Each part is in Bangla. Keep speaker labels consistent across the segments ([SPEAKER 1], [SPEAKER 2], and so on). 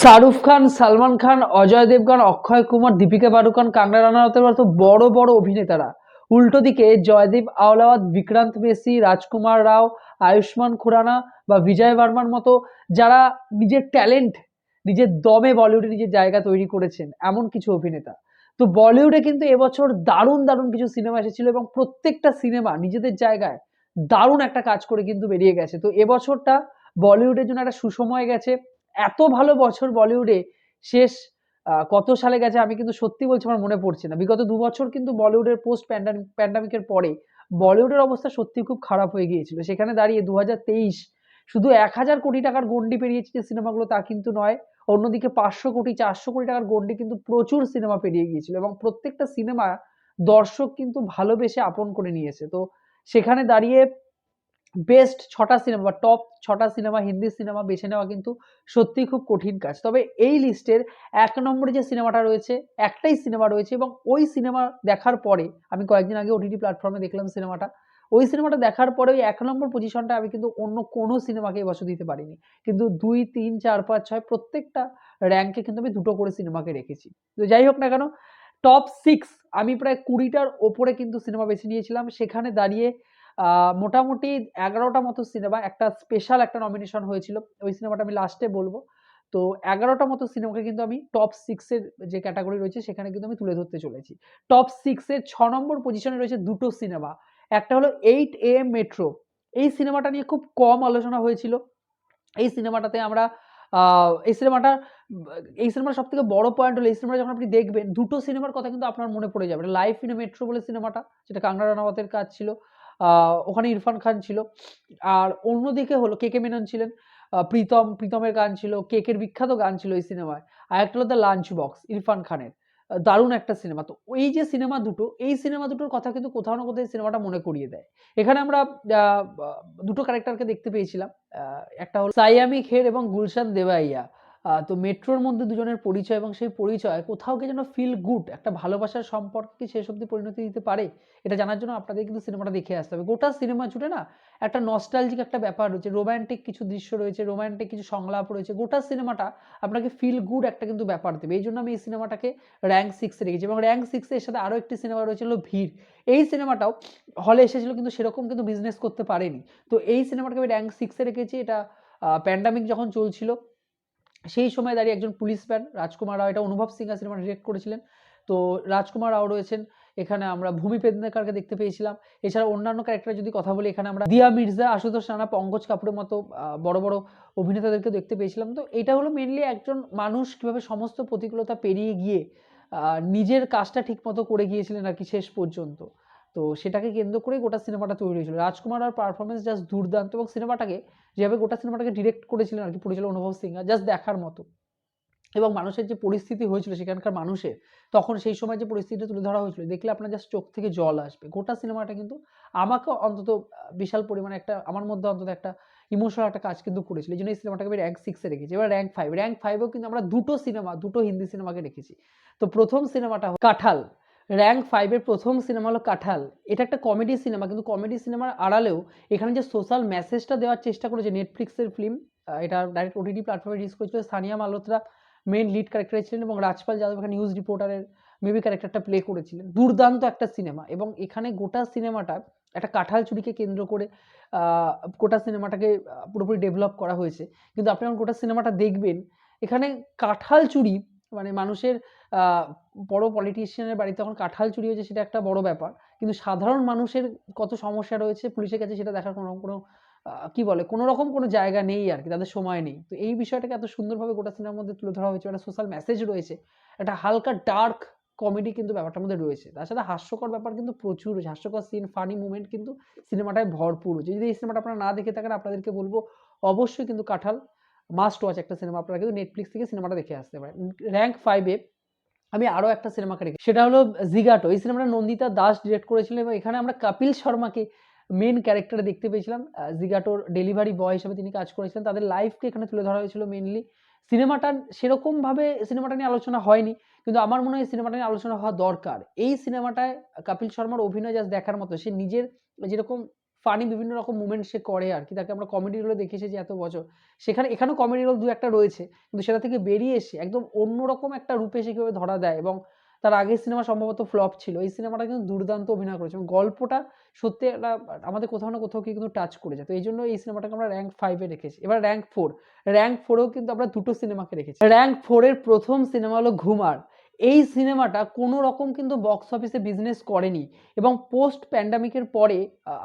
[SPEAKER 1] শাহরুখ খান, সালমান খান, অজয় দেবগান, অক্ষয় কুমার, দীপিকা পাডুকোন কাঙ্গনা রানাওয়াতের মতো বড় বড় অভিনেতারা। উল্টো দিকে জয়দীপ, আওলাওয়াত, বিক্রান্ত মেসি, রাজকুমার রাও, আয়ুষ্মান খুরানা বা বিজয় বার্মার মতো যারা নিজের ট্যালেন্ট, নিজের দমে বলিউডে নিজের জায়গা তৈরি করেছেন, এমন কিছু অভিনেতা। তো বলিউডে কিন্তু এবছর দারুণ দারুণ কিছু সিনেমা এসেছিল এবং প্রত্যেকটা সিনেমা নিজেদের জায়গায় দারুণ একটা কাজ করে কিন্তু বেরিয়ে গেছে। তো এবছরটা বলিউডের জন্য একটা সুসময় গেছে। এত ভালো বছর বলিউডে, শেষ কত সালে গেছে আমি কিন্তু সত্যি বলছি আমার মনে পড়ছে না। বিগত দু বছর কিন্তু বলিউডের পোস্ট প্যান্ডামিক প্যান্ডামিকের পরে বলিউডের অবস্থা সত্যি খুব খারাপ হয়ে গিয়েছিল। সেখানে দাঁড়িয়ে দু হাজার তেইশ শুধু এক হাজার কোটি টাকার গন্ডি পেরিয়েছে যে সিনেমাগুলো, তা কিন্তু নয়, অন্যদিকে পাঁচশো কোটি, চারশো কোটি টাকার গন্ডি কিন্তু প্রচুর সিনেমা পেরিয়ে গিয়েছিল এবং প্রত্যেকটা সিনেমা দর্শক কিন্তু ভালোবেসে আপন করে নিয়েছে। তো সেখানে দাঁড়িয়ে বেস্ট ছটা সিনেমা বা টপ ছটা সিনেমা হিন্দি সিনেমা বেছে নেওয়া কিন্তু সত্যিই খুব কঠিন কাজ। তবে এই লিস্টের এক নম্বরে যে সিনেমাটা রয়েছে, একটাই সিনেমা রয়েছে এবং ওই সিনেমা দেখার পরে, আমি কয়েকদিন আগে ওটিটি প্ল্যাটফর্মে দেখলাম সিনেমাটা ওই সিনেমাটা দেখার পরে ওই এক নম্বর পজিশনটা আমি কিন্তু অন্য কোনো সিনেমাকে এবছর দিতে পারিনি। কিন্তু দুই, তিন, চার, পাঁচ, ছয় প্রত্যেকটা র্যাঙ্কে কিন্তু আমি দুটো করে সিনেমাকে রেখেছি। তো যাই হোক না কেন টপ সিক্স আমি প্রায় কুড়িটার ওপরে কিন্তু সিনেমা বেছে নিয়েছিলাম। সেখানে দাঁড়িয়ে মোটামুটি এগারোটা মতো সিনেমা একটা স্পেশাল একটা নমিনেশন হয়েছিল। ওই সিনেমাটা আমি লাস্টে বলব। তো এগারোটা মতো সিনেমাকে কিন্তু আমি টপ সিক্সের যে ক্যাটাগরি রয়েছে, সেখানে কিন্তু আমি তুলে ধরতে চলেছি। টপ সিক্সের ছ নম্বর পজিশনে রয়েছে দুটো সিনেমা একটা হলো এইট এ এম মেট্রো এই সিনেমাটা নিয়ে খুব কম আলোচনা হয়েছিল। এই সিনেমাটাতে আমরা এই সিনেমাটা এই সিনেমার সব থেকে বড় পয়েন্ট হলো, এই সিনেমাটা যখন আপনি দেখবেন, দুটো সিনেমার কথা কিন্তু আপনার মনে পড়ে যাবে। লাইফ ইন মেট্রো বলে সিনেমাটা যেটা কাঙ্গনা রানাওয়াতের কাজ ছিল। ওখানে ইরফান খান ছিল। আর অন্যদিকে হলো কে কে মেনন ছিলেন? প্রীতম, প্রীতমের গান ছিল কেকের বিখ্যাত গান ছিল এই সিনেমায়। আর একটা হলো দ্য লাঞ্চ বক্স ইরফান খানের। দারুণ একটা সিনেমা। তো এই যে সিনেমা দুটো, এই সিনেমা দুটোর কথা কিন্তু কোথাও না কোথাও সিনেমাটা মনে করিয়ে দেয়। এখানে আমরা দুটো ক্যারেক্টারকে দেখতে পেয়েছিলাম। একটা হলো সাইয়ামি খের এবং গুলশান দেবাইয়া। তো মেট্রোর মধ্যে দুজনের পরিচয় এবং সেই পরিচয় কোথাও গিয়ে যেন ফিল গুড একটা ভালোবাসার সম্পর্ককে শেষ অব্দি পরিণতি দিতে পারে, এটা জানার জন্য আপনাদের কিন্তু সিনেমাটা দেখে আসতে হবে। গোটা সিনেমা জুড়ে না একটা নস্টালজিক একটা ব্যাপার রয়েছে রোমান্টিক কিছু দৃশ্য রয়েছে রোমান্টিক কিছু সংলাপ রয়েছে, গোটা সিনেমাটা আপনাকে ফিল গুড একটা কিন্তু ব্যাপার দেবে। এই জন্য আমি এই সিনেমাটাকে র্যাঙ্ক সিক্সে রেখেছি এবং র্যাঙ্ক সিক্সে এর সাথে আরও একটি সিনেমা রয়েছে হলো ভিড়। এই সিনেমাটাও হলে এসেছিল কিন্তু সেরকম কিন্তু বিজনেস করতে পারেনি। তো এই সিনেমাটাকে আমি র্যাঙ্ক সিক্সে রেখেছি, এটা প্যান্ডামিক যখন চলছিল সেই সময় দাঁড়িয়ে একজন পুলিশ ম্যান রাজকুমার রাও, এটা অনুভব সিংহা সিনেমা ডিরেক্ট করেছিলেন। তো রাজকুমার রাও রয়েছেন, এখানে আমরা ভূমি পেদনেকারকে দেখতে পেয়েছিলাম। এছাড়া অন্যান্য ক্যারেক্টার যদি কথা বলি, এখানে আমরা দিয়া মির্জা, আশুতোষ রানা, পঙ্কজ কাপুরের মতো বড় বড় অভিনেতাদেরকে দেখতে পেয়েছিলাম। তো এটা হলো মেনলি একজন মানুষ কীভাবে সমস্ত প্রতিকূলতা পেরিয়ে গিয়ে নিজের কাজটা ঠিকমতো করে গিয়েছিলেন আর কি শেষ পর্যন্ত। তো সেটাকে কেন্দ্র করে গোটা সিনেমাটা তৈরি হয়েছিল। রাজকুমার আর পারফরমেন্স জাস্ট দুর্দান্ত এবং সিনেমাটাকে যেভাবে গোটা সিনেমাটাকে ডিরেক্ট করেছিলেন আর কি পরিচালক অনুভব সিংহা জাস্ট দেখার মতো। এবং মানুষের যে পরিস্থিতি হয়েছিল সেখানকার মানুষের, তখন সেই সময় যে পরিস্থিতি তুলে ধরা হয়েছিল, দেখলে আপনার জাস্ট চোখ থেকে জল আসবে। গোটা সিনেমাটা কিন্তু আমাকে অন্তত বিশাল পরিমাণে একটা, আমার মধ্যে অন্তত একটা ইমোশনাল একটা কাজ কিন্তু করেছিল। এই জন্য এই সিনেমাটাকে আমি র্যাঙ্ক সিক্সে রেখেছি। এবার র্যাঙ্ক ফাইভ র্যাঙ্ক ফাইভেও কিন্তু আমরা দুটো সিনেমা, দুটো হিন্দি সিনেমাকে রেখেছি। তো প্রথম সিনেমাটা কাঁঠাল। র্যাঙ্ক ফাইভের প্রথম সিনেমা হলো কাঁঠাল। এটা একটা কমেডি সিনেমা কিন্তু কমেডি সিনেমার আড়ালেও এখানে যে সোশ্যাল মেসেজটা দেওয়ার চেষ্টা করেছে নেটফ্লিক্সের ফিল্ম এটা ডাইরেক্ট ওটিটি প্ল্যাটফর্মে রিলিজ করেছিল সানিয়া মালহোত্রা মেন লিড ক্যারেক্টারে ছিলেন এবং রাজপাল যাদব এখানে নিউজ রিপোর্টারের মেবি ক্যারেক্টারটা প্লে করেছিলেন। দুর্দান্ত একটা সিনেমা এবং এখানে গোটা সিনেমাটা একটা কাঁঠাল চুরিকে কেন্দ্র করে গোটা সিনেমাটাকে পুরোপুরি ডেভেলপ করা হয়েছে। কিন্তু আপনি যখন গোটা সিনেমাটা দেখবেন, এখানে কাঁঠাল চুরি মানে মানুষের বড় পলিটিশিয়ানের বাড়িতে যখন কাঁঠাল চুরি হয়েছে সেটা একটা বড় ব্যাপার। কিন্তু সাধারণ মানুষের কত সমস্যা রয়েছে পুলিশের কাছে সেটা দেখার কোনো কোনো কি বলে, কোনো রকম কোনো জায়গা নেই আর কি, তাদের সময় নেই। তো এই বিষয়টাকে এত সুন্দরভাবে গোটা সিনেমার মধ্যে তুলে ধরা হয়েছে, একটা সোশ্যাল মেসেজ রয়েছে, একটা হালকা ডার্ক কমেডি কিন্তু ব্যাপারটার মধ্যে রয়েছে। তাছাড়া হাস্যকর ব্যাপার কিন্তু প্রচুর, হাস্যকর সিন ফানি মুভমেন্ট কিন্তু সিনেমাটায় ভরপুর। যদি এই সিনেমাটা আপনারা না দেখে থাকেন, আপনাদেরকে বলব, অবশ্যই কিন্তু কাঁঠাল মাস্ট ওয়াচ একটা সিনেমা আপনারা কিন্তু নেটফ্লিক্স থেকে সিনেমাটা দেখে আসতে পারেন। র্যাঙ্ক ফাইভে আমি আরও একটা সিনেমাকে রেখে সেটা হলো জিগাটো এই সিনেমাটা নন্দিতা দাস ডিরেক্ট করেছিলেন এবং এখানে আমরা কপিল শর্মাকে মেন ক্যারেক্টারে দেখতে পেয়েছিলাম। জিগাটোর ডেলিভারি বয় হিসেবে তিনি কাজ করেছিলেন। তাদের লাইফকে এখানে তুলে ধরা হয়েছিল মেনলি সিনেমাটা সেরকমভাবে সিনেমাটা নিয়ে আলোচনা হয়নি, কিন্তু আমার মনে হয় সিনেমাটা নিয়ে আলোচনা হওয়া দরকার। এই সিনেমাটায় কপিল শর্মার অভিনয় জাস্ট দেখার মতো। সে নিজের যেরকম ফানি বিভিন্ন রকম মুভমেন্ট সে করে আর কি। তাকে আমরা কমেডি রোলে দেখেছি যে এত বছর। সেখানে, এখানেও কমেডি রোল দু একটা রয়েছে, কিন্তু সেটা থেকে বেরিয়ে এসে একদম অন্যরকম একটা রূপে সে কীভাবে ধরা দেয় এবং তার আগের সিনেমা সম্ভবত ফ্লপ ছিল। এই সিনেমাটা কিন্তু দুর্দান্ত অভিনয় করেছে এবং গল্পটা সত্যি একটা আমাদের কোথাও না কোথাও কি কিন্তু টাচ করে তো এই জন্য এই সিনেমাটাকে আমরা র্যাঙ্ক ফাইভে রেখেছি। এবার র্যাঙ্ক ফোর র্যাঙ্ক ফোরেও কিন্তু আমরা দুটো সিনেমাকে রেখেছি। র্যাঙ্ক ফোরের প্রথম সিনেমা হলো ঘুমার এই সিনেমাটা কোনো রকম কিন্তু বক্স অফিসে বিজনেস করেনি এবং পোস্ট প্যান্ডামিকের পরে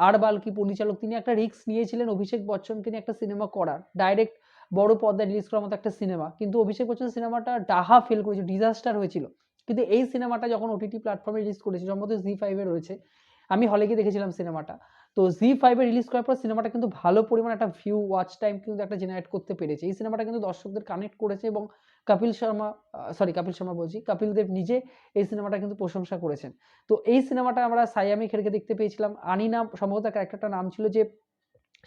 [SPEAKER 1] আর বালকি পরিচালক তিনি একটা রিস্ক নিয়েছিলেন অভিষেক বচ্চনকে নিয়ে একটা সিনেমা করার। ডাইরেক্ট বড় পর্দায় রিলিজ করার মতো একটা সিনেমা কিন্তু অভিষেক বচ্চন সিনেমাটা ডাহা ফেল করেছিল ডিজাস্টার হয়েছিল। কিন্তু এই সিনেমাটা যখন ওটিটি প্ল্যাটফর্মে রিলিজ করেছে, সম্ভবত জি ফাইভে রয়েছে আমি হলে গিয়ে দেখেছিলাম সিনেমাটা তো জি ফাইভে রিলিজ করার পর সিনেমাটা কিন্তু ভালো পরিমাণ একটা ভিউ ওয়াচ টাইম কিন্তু একটা জেনারেট করতে পেরেছে। এই সিনেমাটা কিন্তু দর্শকদের কানেক্ট করেছে এবং কপিল শর্মা সরি কপিল শর্মা বলছি কপিল দেব নিজে এই সিনেমাটা কিন্তু প্রশংসা করেছেন। তো এই সিনেমাটা আমরা সায়ামি খেরকে দেখতে পেয়েছিলাম। আনি নাম সম্ভবত ক্যারেক্টারটার নাম ছিল যে,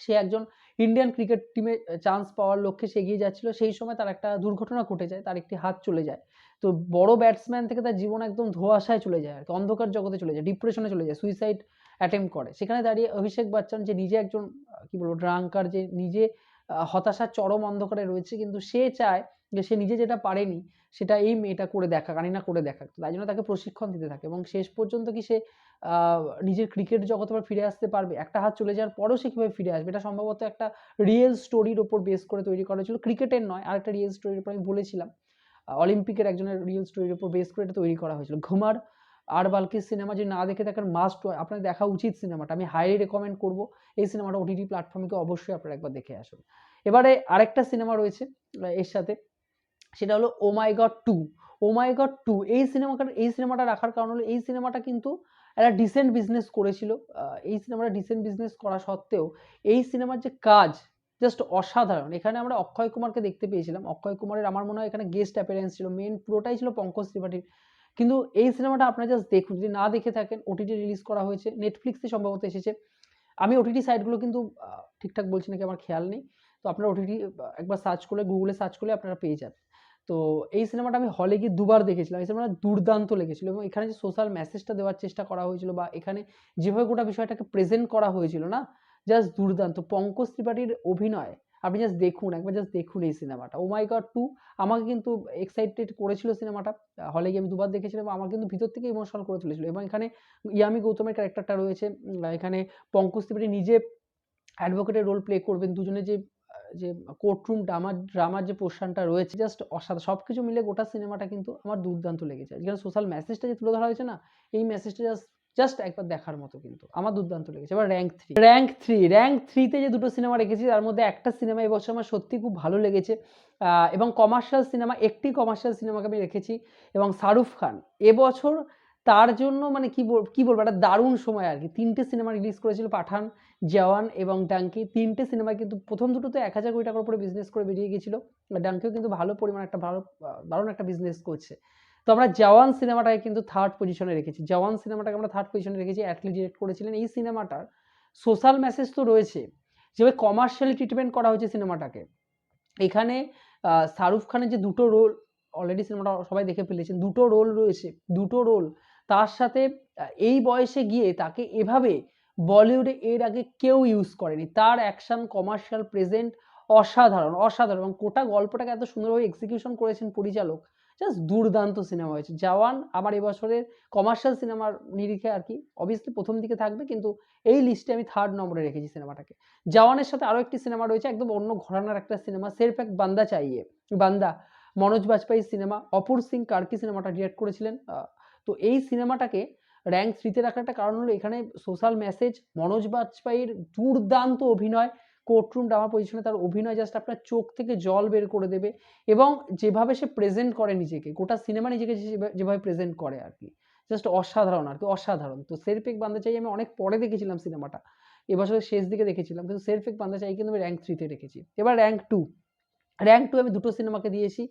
[SPEAKER 1] সে একজন ইন্ডিয়ান ক্রিকেট টিমে চান্স পাওয়ার লক্ষ্যে সে এগিয়ে যাচ্ছিল। সেই সময় তার একটা দুর্ঘটনা ঘটে যায়, তার একটি হাত চলে যায়। তো বড় ব্যাটসম্যান থেকে তার জীবন একদম ধোয়াশায় চলে যায় আর কি, অন্ধকার জগতে চলে যায় ডিপ্রেশনে চলে যায় সুইসাইড অ্যাটেম্প করে। সেখানে দাঁড়িয়ে অভিষেক বচ্চন যে নিজে একজন কী বলব ড্রাঙ্কার যে নিজে হতাশার চরম অন্ধকারে রয়েছে, কিন্তু সে চায় যে সে নিজে যেটা পারেনি, সেটা এই মেয়েটা করে দেখা, কানিনা করে দেখা। তাই জন্য তাকে প্রশিক্ষণ দিতে থাকে এবং শেষ পর্যন্ত কি সে নিজের ক্রিকেট জগতে আবার ফিরে আসতে পারবে? একটা হাত চলে যাওয়ার পরও সে কীভাবে ফিরে আসবে? এটা সম্ভবত একটা রিয়েল স্টোরির ওপর বেস করে তৈরি করা হয়েছিল ক্রিকেটের নয় আর একটা রিয়েল স্টোরির উপর আমি বলেছিলাম। অলিম্পিকের একজনের রিয়েল স্টোরির উপর বেস করে এটা তৈরি করা হয়েছিল। ঘুমার আর বালকির সিনেমা যদি না দেখে থাকেন মাস্ট আপনার দেখা উচিত সিনেমাটা আমি হাইলি রেকমেন্ড করব এই সিনেমাটা ওটিটি প্ল্যাটফর্মে অবশ্যই আপনারা একবার দেখে আসুন। এবারে আরেকটা সিনেমা রয়েছে, এর সাথে সেটা হলো ও my God two oh my God two এই সিনেমাটা এই সিনেমাটা রাখার কারণ হলো এই সিনেমাটা কিন্তু একটা ডিসেন্ট বিজনেস করেছিল। এই সিনেমাটা ডিসেন্ট বিজনেস করা সত্ত্বেও এই সিনেমার যে কাজ জাস্ট অসাধারণ। এখানে আমরা অক্ষয় কুমারকে দেখতে পেয়েছিলাম। অক্ষয় কুমারের আমার মনে হয় এখানে গেস্ট অ্যাপিয়ারেন্স ছিল। মেন পুরোটাই ছিল পঙ্কজ ত্রিপাঠীর। কিন্তু এই সিনেমাটা আপনারা জাস্ট দেখুন, যদি না দেখে থাকেন ওটিটি রিলিজ করা হয়েছে। নেটফ্লিক্সে সম্ভবত এসেছে। আমি ওটিটি সাইটগুলো কিন্তু ঠিকঠাক বলছি নাকি আমার খেয়াল নেই। তো আপনারা ওটিটি একবার সার্চ করলে গুগলে সার্চ করলে আপনারা পেয়ে যাবেন। তো এই সিনেমাটা আমি হলে গিয়ে দুবার দেখেছিলাম। এই সিনেমাটা দুর্দান্ত লেগেছিল এবং এখানে যে সোশ্যাল মেসেজটা দেওয়ার চেষ্টা করা হয়েছিল বা এখানে যেভাবে গোটা বিষয়টাকে প্রেজেন্ট করা হয়েছিল না জাস্ট দুর্দান্ত। পঙ্কজ ত্রিপাঠীর অভিনয়, আপনি জাস্ট দেখুন, একবার জাস্ট দেখুন এই সিনেমাটা ও মাই গড টু আমাকে কিন্তু এক্সাইটেড করেছিল সিনেমাটা হলে গিয়ে আমি দুবার দেখেছিলাম আমার কিন্তু ভিতর থেকে ইমোশনাল করে তুলেছিল এবং এখানে ইয়ামি গৌতমের ক্যারেক্টারটা রয়েছে। এখানে পঙ্কজ ত্রিপাঠী নিজে অ্যাডভোকেটের রোল প্লে করবেন, দুজনে যে যে কোর্টরুম ড্রামার ড্রামার যে পোর্শনটা রয়েছে জাস্ট অসাধারণ সব কিছু মিলে গোটা সিনেমাটা কিন্তু আমার দুর্দান্ত লেগেছে। যেখানে সোশ্যাল মেসেজটা যে তুলে ধরা হয়েছে না, এই মেসেজটা জাস্ট জাস্ট একবার দেখার মতো কিন্তু আমার দুর্দান্ত লেগেছে। এবার rank three rank three rank থ্রিতে যে দুটো সিনেমা রেখেছি, তার মধ্যে একটা সিনেমা এবছর আমার সত্যি খুব ভালো লেগেছে। এবং কমার্শিয়াল সিনেমা একটি কমার্শিয়াল সিনেমাকে আমি রেখেছি, এবং শাহরুখ খান এবছর তার জন্য মানে কি কি বলব, একটা দারুণ সময় আর কি। তিনটে সিনেমা রিলিজ করেছিল পাঠান জওয়ান এবং ডাঙ্কি তিনটে সিনেমা কিন্তু প্রথম দুটো তো এক হাজার কোটি টাকার উপরে বিজনেস করে বেরিয়ে গেছিল ডাঙ্কিও কিন্তু ভালো পরিমাণ একটা ভালো, দারুণ একটা বিজনেস করছে। তো আমরা জওয়ান সিনেমাটাকে কিন্তু থার্ড পজিশনে রেখেছি। জওয়ান সিনেমাটাকে আমরা থার্ড পজিশনে রেখেছি। অ্যাটলি ডিরেক্ট করেছিলেন। এই সিনেমাটার সোশ্যাল মেসেজ তো রয়েছে যেভাবে কমার্শিয়ালি ট্রিটমেন্ট করা হয়েছে সিনেমাটাকে এখানে শাহরুখ খানের যে দুটো রোল অলরেডি সিনেমাটা সবাই দেখে ফেলেছেন, দুটো রোল রয়েছে, দুটো রোল তার সাথে এই বয়সে গিয়ে তাকে এভাবে বলিউডে এর আগে কেউ ইউজ করেনি। তার অ্যাকশন কমার্শিয়াল প্রেজেন্ট অসাধারণ অসাধারণ এবং গোটা গল্পটাকে এত সুন্দরভাবে এক্সিকিউশন করেছেন পরিচালক জাস্ট দুর্দান্ত সিনেমা হয়েছে। জওয়ান, আমার এবছরের কমার্শিয়াল সিনেমার নিরিখে আর কি অবভিয়াসলি প্রথম দিকে থাকবে, কিন্তু এই লিস্টে আমি থার্ড নম্বরে রেখেছি সিনেমাটাকে জওয়ানের সাথে আরও একটি সিনেমা রয়েছে, একদম অন্য ঘরানার একটা সিনেমা সেরফ এক বান্দা চাইয়ে বান্দা মনোজ বাজপেয়ীর সিনেমা অপুর সিং কার্কি সিনেমাটা ডিরেক্ট করেছিলেন তো এই সিনেমাটাকে র্যাঙ্ক থ্রিতে রাখার একটা কারণ হলো এখানে সোশ্যাল মেসেজ মনোজ বাজপেয়ীর দুর্দান্ত অভিনয় কোর্টরুম ড্রামা পজিশনে তার অভিনয় জাস্ট আপনার চোখ থেকে জল বের করে দেবে এবং যেভাবে সে প্রেজেন্ট করে নিজেকে, গোটা সিনেমা নিজেকে যেভাবে- প্রেজেন্ট করে আর কি জাস্ট অসাধারণ আর কি, অসাধারণ। তো সেরফেক বান্দা চাই আমি অনেক পরে দেখেছিলাম সিনেমাটা এবছরের শেষ দিকে দেখেছিলাম, কিন্তু সেরফেক বান্দা চাই কিন্তু আমি র্যাঙ্ক থ্রিতে রেখেছি। এবার র্যাঙ্ক টু র্যাঙ্ক টু আমি দুটো সিনেমাকে দিয়েছি।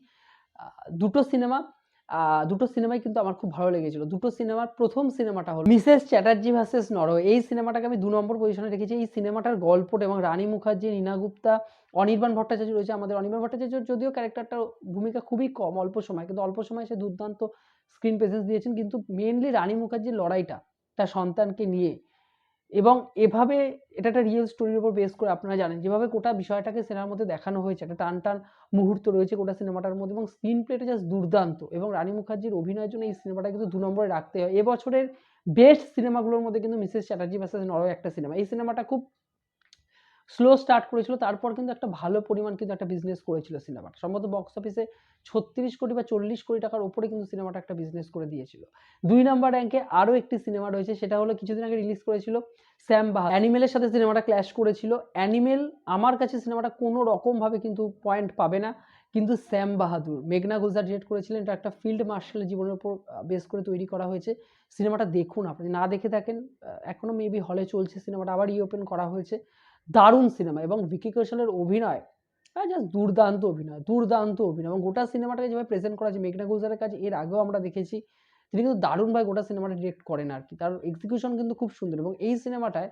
[SPEAKER 1] দুটো সিনেমা দুটো সিনেমাই কিন্তু আমার খুব ভালো লেগেছিল। দুটো সিনেমার প্রথম সিনেমাটা হলো মিসেস চ্যাটার্জি ভার্সেস নরওয়ে এই সিনেমাটাকে আমি দু নম্বর পজিশনে রেখেছি। এই সিনেমাটার গল্পটা এবং রানী মুখার্জি, নীনা গুপ্তা, অনির্বাণ ভট্টাচার্য রয়েছে আমাদের। অনির্বাণ ভট্টাচার্য যদিও ক্যারেক্টারটার ভূমিকা খুবই কম অল্প সময়, কিন্তু অল্প সময় সে দুর্দান্ত স্ক্রিন প্রেজেন্স দিয়েছেন। কিন্তু মেনলি রানী মুখার্জির লড়াইটা, তার সন্তানকে নিয়ে এবং এভাবে এটা একটা রিয়েল স্টোরির উপর বেস করে আপনারা জানেন। যেভাবে গোটা বিষয়টাকে সিনেমার মধ্যে দেখানো হয়েছে, একটা টান টান মুহূর্ত রয়েছে গোটা সিনেমাটার মধ্যে এবং স্ক্রিন প্লেটা জাস্ট দুর্দান্ত। এবং রানী মুখার্জির অভিনয়ের জন্য এই সিনেমাটা কিন্তু দু নম্বরে রাখতে হয়। এবছরের বেস্ট সিনেমাগুলোর মধ্যে কিন্তু মিসেস চ্যাটার্জি ভার্সেস নরওয়ে একটা সিনেমা এই সিনেমাটা খুব স্লো স্টার্ট করেছিল, তারপর কিন্তু একটা ভালো পরিমাণ কিন্তু একটা বিজনেস করেছিল সিনেমাটা সম্ভবত বক্স অফিসে ছত্রিশ কোটি বা চল্লিশ কোটি টাকার উপরে কিন্তু সিনেমাটা একটা বিজনেস করে দিয়েছিল। দুই নাম্বার র্যাঙ্কে আরও একটি সিনেমা রয়েছে, সেটা হলো কিছুদিন আগে রিলিজ করেছিল স্যাম বাহা অ্যানিমেলের সাথে সিনেমাটা ক্ল্যাশ করেছিল। অ্যানিমেল আমার কাছে সিনেমাটা কোনো রকমভাবে কিন্তু পয়েন্ট পাবে না, কিন্তু স্যাম বাহাদুর মেঘনা গুলজার ডিরেক্ট করেছিলেন। এটা একটা ফিল্ড মার্শালের জীবনের উপর বেস করে তৈরি করা হয়েছে। সিনেমাটা দেখুন আপনি, না দেখে থাকেন এখনও মেবি হলে চলছে সিনেমাটা আবার রিওপেন করা হয়েছে। দারুণ সিনেমা এবং ভিকি কৌশলের অভিনয় হ্যাঁ জাস্ট দুর্দান্ত অভিনয় দুর্দান্ত অভিনয় এবং গোটা সিনেমাটাকে যেভাবে প্রেজেন্ট করা আছে মেঘনা গুলজারের কাছে এর আগেও আমরা দেখেছি, তিনি কিন্তু দারুণভাবে গোটা সিনেমাটা ডিরেক্ট করেন আর কি। তার এক্সিকিউশন কিন্তু খুব সুন্দর এবং এই সিনেমাটায়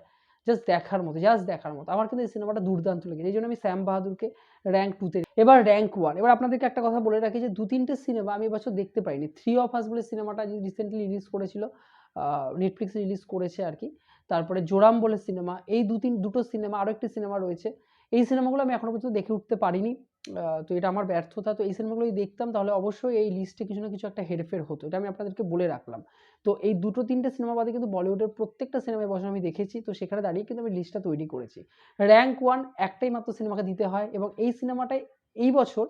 [SPEAKER 1] জাস্ট দেখার মতো জাস্ট দেখার মতো। আমার কিন্তু এই সিনেমাটা দুর্দান্ত লেগেছে, এই জন্য আমি শ্যাম বাহাদুরকে র্যাঙ্ক টুতে এবার র্যাঙ্ক ওয়ান এবার আপনাদেরকে একটা কথা বলে রাখি যে দু তিনটে সিনেমা আমি এবছর দেখতে পাইনি। থ্রি অফ আস বলে সিনেমাটা রিসেন্টলি রিলিজ করেছিল নেটফ্লিক্সে রিলিজ করেছে আর কি তারপরে জোরাম বলে সিনেমা এই দু তিন, দুটো সিনেমা আরও একটি সিনেমা রয়েছে। এই সিনেমাগুলো আমি এখনও পর্যন্ত দেখে উঠতে পারিনি। তো এটা আমার ব্যর্থতা। তো এই সিনেমাগুলো দেখতাম, তাহলে অবশ্যই এই লিস্টে কিছু না কিছু একটা হেরফের হতো। এটা আমি আপনাদেরকে বলে রাখলাম। তো এই দুটো তিনটে সিনেমা বাদে কিন্তু বলিউডের প্রত্যেকটা সিনেমা বছর আমি দেখেছি। তো সেখানে দাঁড়িয়ে কিন্তু আমি লিস্টটা তৈরি করেছি। র্যাঙ্ক ওয়ান একটাই মাত্র সিনেমাকে দিতে হয় এবং এই সিনেমাটাই এই বছর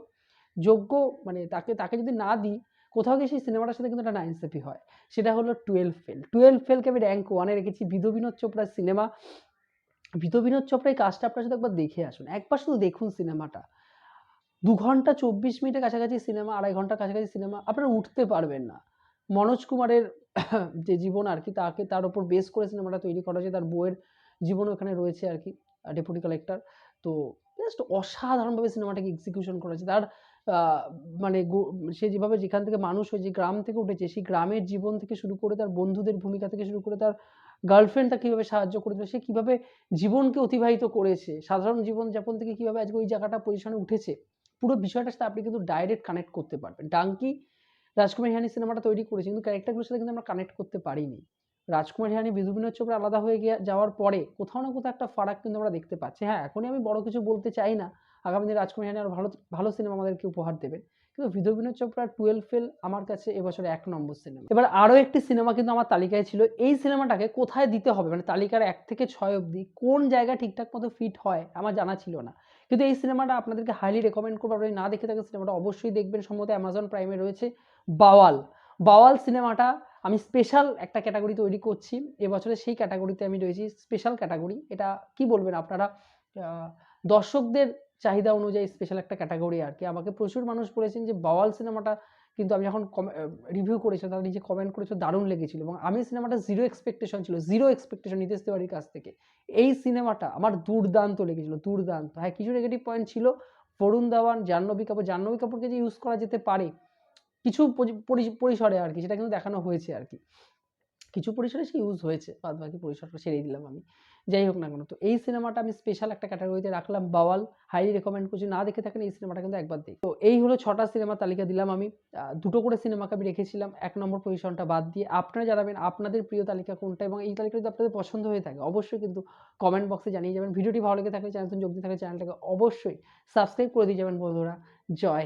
[SPEAKER 1] যোগ্য মানে তাকে তাকে যদি না দিই কোথাও গিয়ে সেই সিনেমাটার সাথে কিন্তু একটা নাইনসেপি হয়। সেটা হলো টুয়েলভ ফেল। টুয়েলভ ফেলকে আমি র্যাঙ্ক ওয়ানে রেখেছি। বিধু বিনোদ চোপড়ার সিনেমা। বিধু বিনোদ চোপড়া এই কাজটা আপনার সাথে একবার দেখে আসুন। একবার শুধু দেখুন সিনেমাটা। দু ঘণ্টা চব্বিশ মিনিটের কাছাকাছি সিনেমা, আড়াই ঘণ্টার কাছাকাছি সিনেমা, আপনারা উঠতে পারবেন না। মনোজ কুমারের যে জীবন আর কি, তাকে তার উপর বেস করে সিনেমাটা তৈরি করা হয়েছে। তার বইয়ের জীবনও এখানে রয়েছে আর কি ডেপুটি কালেক্টর তো জাস্ট অসাধারণভাবে সিনেমাটাকে এক্সিকিউশন করেছে তার মানে সে যেভাবে যেখান থেকে মানুষ হয়ে যে গ্রাম থেকে উঠেছে, সেই গ্রামের জীবন থেকে শুরু করে তার বন্ধুদের ভূমিকা থেকে শুরু করে তার গার্লফ্রেন্ড তাকে কীভাবে সাহায্য করেছিল সে কীভাবে জীবনকে অতিবাহিত করেছে, সাধারণ জীবনযাপন থেকে কীভাবে আজকে ওই জায়গাটা পজিশনে উঠেছে, পুরো বিষয়টার সাথে আপনি কিন্তু ডাইরেক্ট কানেক্ট করতে পারবেন। ডাঙ্কি রাজকুমার হিরানি সিনেমাটা তৈরি করেছে, কিন্তু ক্যারেক্টারগুলোর সাথে কিন্তু আমরা কানেক্ট করতে পারিনি। রাজকুমার হিরানি বিধু বিনোদ চোপড়া আলাদা হয়ে গিয়ে যাওয়ার পরে কোথাও না কোথাও একটা ফারাক কিন্তু আমরা দেখতে পাচ্ছি। হ্যাঁ এখনই আমি বড় কিছু বলতে চাই না আগামী দিনে রাজকুমার হিরানি আরও ভালো ভালো সিনেমা আমাদেরকে উপহার দেবেন কিন্তু বিধু বিনোদ চোপড়ার টুয়েলভ ফেল আমার কাছে এবছর এক নম্বর সিনেমা এবার আরও একটি সিনেমা কিন্তু আমার তালিকায় ছিল। এই সিনেমাটাকে কোথায় দিতে হবে? মানে তালিকার এক থেকে ছয় অবধি কোন জায়গায় ঠিকঠাক মতো ফিট হয়? আমার জানা ছিল না। কিন্তু এই সিনেমাটা আপনাদেরকে হাইলি রেকমেন্ড করব। আপনি না দেখে থাকেন সিনেমাটা অবশ্যই দেখবেন। সম্ভবত অ্যামাজন প্রাইমে রয়েছে বাওয়াল বাওয়াল সিনেমাটা আমি স্পেশাল একটা ক্যাটাগরি তৈরি করছি। এবছরে সেই ক্যাটাগরিতে আমি রয়েছি স্পেশাল ক্যাটাগরি এটা কি বলবেন আপনারা? দর্শকদের চাহিদা অনুযায়ী স্পেশাল একটা ক্যাটাগরি আর কি। আমাকে প্রচুর মানুষ বলেছেন যে, বাওয়াল সিনেমাটা কিন্তু আমি যখন রিভিউ করেছি তারা নিজে কমেন্ট করেছে, দারুণ লেগেছিল। এবং আমি সিনেমাটা জিরো এক্সপেকটেশন ছিল জিরো এক্সপেকটেশন নিতেশ তিওয়ারির কাছ থেকে। এই সিনেমাটা আমার দুর্দান্ত লেগেছিল, দুর্দান্ত। হ্যাঁ কিছু নেগেটিভ পয়েন্ট ছিল। বরুণ ধাওয়ান, জাহ্নবী কাপুর, জাহ্নবী কাপুরকে যে ইউজ করা যেতে পারে, কিছু পরিসরে আর কি, সেটা কিন্তু দেখানো হয়েছে আর কি। কিছু পরিসরে সে ইউজ হয়েছে বাদ বাকি পরিসরটা ছেড়ে দিলাম আমি। যাই হোক না কেন, তো এই সিনেমাটা আমি স্পেশাল একটা ক্যাটাগরিতে রাখলাম। বাওয়াল হাইলি রেকমেন্ড করছি। না দেখে থাকেন এই সিনেমাটা কিন্তু একবার দেখি তো এই হলো ছটা সিনেমা তালিকা দিলাম আমি। দুটো করে সিনেমাকে আমি রেখেছিলাম। এক নম্বর পজিশনটা বাদ দিয়ে আপনারা জানাবেন আপনাদের প্রিয় তালিকা কোনটা এবং এই তালিকা যদি আপনাদের পছন্দ হয়ে থাকে, অবশ্যই কিন্তু কমেন্ট বক্সে জানিয়ে যাবেন। ভিডিওটি ভালো লেগে থাকলে চ্যানেল যোগ দিয়ে থাকলে চ্যানেলটাকে অবশ্যই সাবস্ক্রাইব করে দিয়ে যাবেন বন্ধুরা। জয়